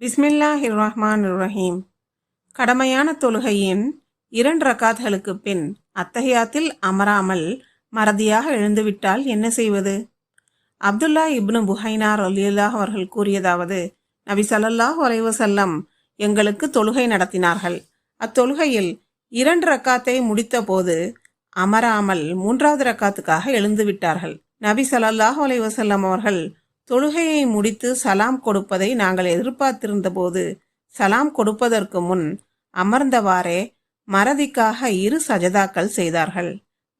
பிஸ்மில்லாஹிர் ரஹ்மான் ரஹீம் கடமையான தொழுகையின் இரண்டு ரக்காத்களுக்கு பின் அத்தகையாத்தில் அமராமல் மறதியாக எழுந்துவிட்டால் என்ன செய்வது? அப்துல்லா இப்னு புஹைனார் அலியல்லாஹ் அவர்கள் கூறியதாவது நபி ஸல்லல்லாஹு செல்லம் எங்களுக்கு தொழுகை நடத்தினார்கள். அத்தொழுகையில் இரண்டு ரக்காத்தை முடித்தபோது அமராமல் மூன்றாவது ரக்காத்துக்காக எழுந்துவிட்டார்கள். நபி சல்லாஹ் அலைஹி அவர்கள் தொழுகையை முடித்து சலாம் கொடுப்பதை நாங்கள் எதிர்பார்த்திருந்தபோது சலாம் கொடுப்பதற்கு முன் அமர்ந்தவாறே மறதிக்காக இரு சஜதாக்கள் செய்தார்கள்.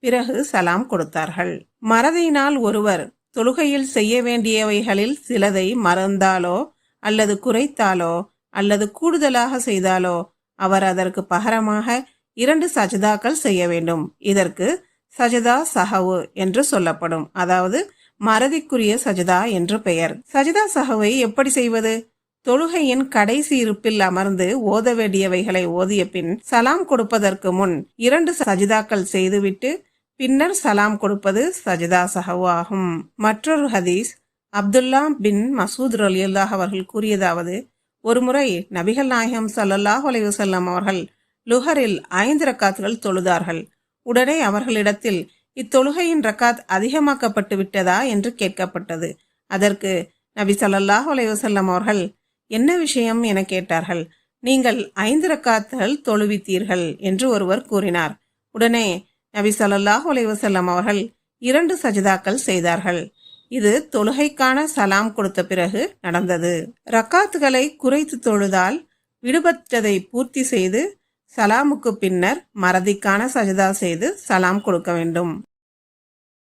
பிறகு சலாம் கொடுத்தார்கள். மறதியினால் ஒருவர் தொழுகையில் செய்ய வேண்டியவைகளில் சிலதை மறந்தாலோ அல்லது குறைத்தாலோ அல்லது கூடுதலாக செய்தாலோ அவர் அதற்கு பகரமாக இரண்டு சஜதாக்கள் செய்ய வேண்டும். இதற்கு சஜதா சஹவு என்று சொல்லப்படும். அதாவது மறதிக்குரிய சஜிதா என்று பெயர். சஜிதா சஹவை எப்படி செய்வது? தொழுகையின் கடைசி இருப்பில் அமர்ந்து ஓத வேண்டியவைகளை ஓதிய பின் சலாம் கொடுப்பதற்கு முன் இரண்டு சஜிதாக்கள் செய்துவிட்டு பின்னர் சலாம் கொடுப்பது சஜிதா சஹவு ஆகும். மற்றொரு ஹதீஸ் அப்துல்லா பின் மசூத் ரலியல்லாஹ் அவர்கள் கூறியதாவது ஒருமுறை நபிகள் நாயகம் சல்லல்லாஹ் அலைஹி அவர்கள் லுஹரில் ஐந்து ரக்காத்துகள் தொழுதார்கள். உடனே அவர்களிடத்தில் இத்தொழுகையின் ரக்காத் அதிகமாக்கப்பட்டு விட்டதா என்று கேட்கப்பட்டது. அதற்கு நபி சல்லாஹ் அலைவசல்லம் அவர்கள் என்ன விஷயம்? என கேட்டார்கள். நீங்கள் ஐந்து ரக்காத்துகள் தொழுவித்தீர்கள் என்று ஒருவர் கூறினார். உடனே நபி சல்லாஹ் அலைவசல்லம் அவர்கள் இரண்டு சஜிதாக்கள் செய்தார்கள். இது தொழுகைக்கான சலாம் கொடுத்த பிறகு நடந்தது. ரக்காத்துகளை குறைத்து தொழுதால் விடுபட்டதை பூர்த்தி செய்து சலாமுக்கு பின்னர் மறதிக்கான சஜதா செய்து சலாம் கொடுக்க வேண்டும்.